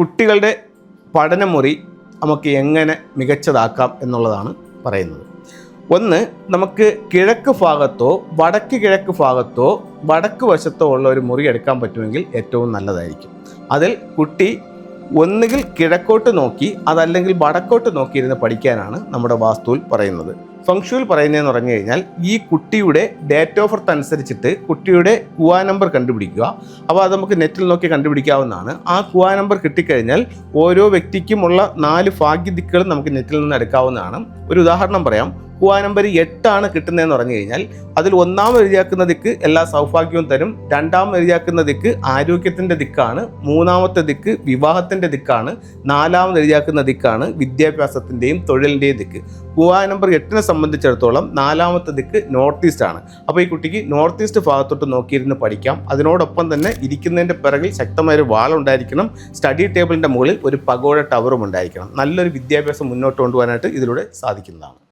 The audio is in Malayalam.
കുട്ടികളുടെ പഠനമുറി നമുക്ക് എങ്ങനെ മികച്ചതാക്കാം എന്നുള്ളതാണ് പറയുന്നത്. ഒന്ന് നമുക്ക് കിഴക്ക് ഭാഗത്തോ വടക്ക് കിഴക്ക് ഭാഗത്തോ വടക്ക് വശത്തോ ഉള്ള ഒരു മുറി എടുക്കാൻ പറ്റുമെങ്കിൽ ഏറ്റവും നല്ലതായിരിക്കും. അതിൽ കുട്ടി ഒന്നുകിൽ കിഴക്കോട്ട് നോക്കി അതല്ലെങ്കിൽ വടക്കോട്ട് നോക്കിയിരുന്ന് പഠിക്കാനാണ് നമ്മുടെ വാസ്തുവിൽ പറയുന്നത്. ഫങ്ഷുവിൽ പറയുന്നതെന്ന് പറഞ്ഞു കഴിഞ്ഞാൽ ഈ കുട്ടിയുടെ ഡേറ്റ് ഓഫ് ബർത്ത് അനുസരിച്ചിട്ട് കുട്ടിയുടെ കുവാ നമ്പർ കണ്ടുപിടിക്കുക. അപ്പോൾ അത് നമുക്ക് നെറ്റിൽ നോക്കി കണ്ടുപിടിക്കാവുന്നതാണ്. ആ കുവാ നമ്പർ കിട്ടിക്കഴിഞ്ഞാൽ ഓരോ വ്യക്തിക്കുമുള്ള നാല് ഭാഗ്യദിക്കുകളും നമുക്ക് നെറ്റിൽ നിന്ന് എടുക്കാവുന്നതാണ്. ഒരു ഉദാഹരണം പറയാം. കുവാ നമ്പർ എട്ടാണ് കിട്ടുന്നതെന്ന് പറഞ്ഞു കഴിഞ്ഞാൽ അതിൽ ഒന്നാം എഴുതിയാക്കുന്ന ദിക്ക് എല്ലാ സൗഭാഗ്യവും തരും. രണ്ടാം എഴുതിയാക്കുന്ന ദിക്ക് ആരോഗ്യത്തിന്റെ ദിക്കാണ്. മൂന്നാമത്തെ ദിക്ക് വിവാഹത്തിന്റെ ദിക്കാണ്. നാലാമത് എഴുതിയാക്കുന്ന ദിക്കാണ് വിദ്യാഭ്യാസത്തിന്റെയും തൊഴിലിന്റെയും ദിക്ക്. കുവാ നമ്പർ എട്ടിനെ സംബന്ധിച്ചിടത്തോളം നാലാമത്തെ ദിക്ക് നോർത്ത് ഈസ്റ്റ് ആണ്. അപ്പോൾ ഈ കുട്ടിക്ക് നോർത്ത് ഈസ്റ്റ് ഭാഗത്തോട്ട് നോക്കിയിരുന്ന് പഠിക്കാം. അതിനോടൊപ്പം തന്നെ ഇരിക്കുന്നതിന്റെ പിറകിൽ ശക്തമായൊരു വാളുണ്ടായിരിക്കണം സ്റ്റഡി ടേബിളിന്റെ മുകളിൽ ഒരു പകോഴ ടവറും ഉണ്ടായിരിക്കണം. നല്ലൊരു വിദ്യാഭ്യാസം മുന്നോട്ട് കൊണ്ടുപോകാനായിട്ട് ഇതിലൂടെ സാധിക്കുന്നതാണ്.